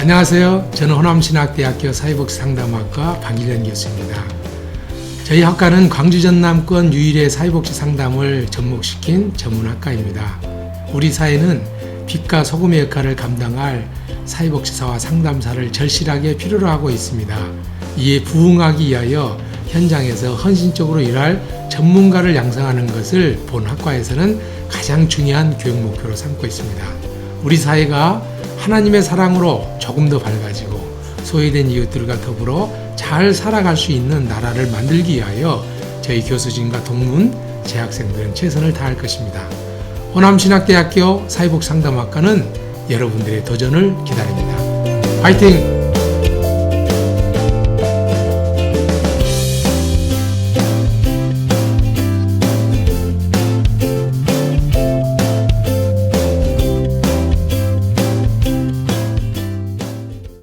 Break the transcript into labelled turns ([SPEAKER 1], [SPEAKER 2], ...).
[SPEAKER 1] 안녕하세요. 저는 호남신학대학교 사회복지 상담학과 박일현 교수입니다. 저희 학과는 광주 전남권 유일의 사회복지 상담을 접목시킨 전문학과입니다. 우리 사회는 빛과 소금의 역할을 감당할 사회복지사와 상담사를 절실하게 필요로 하고 있습니다. 이에 부응하기 위하여 현장에서 헌신적으로 일할 전문가를 양성하는 것을 본 학과에서는 가장 중요한 교육 목표로 삼고 있습니다. 우리 사회가 하나님의 사랑으로 조금 더 밝아지고 소외된 이웃들과 더불어 잘 살아갈 수 있는 나라를 만들기 위하여 저희 교수진과 동문 재학생들은 최선을 다할 것입니다. 호남신학대학교 사회복상담학과는 여러분들의 도전을 기다립니다. 화이팅!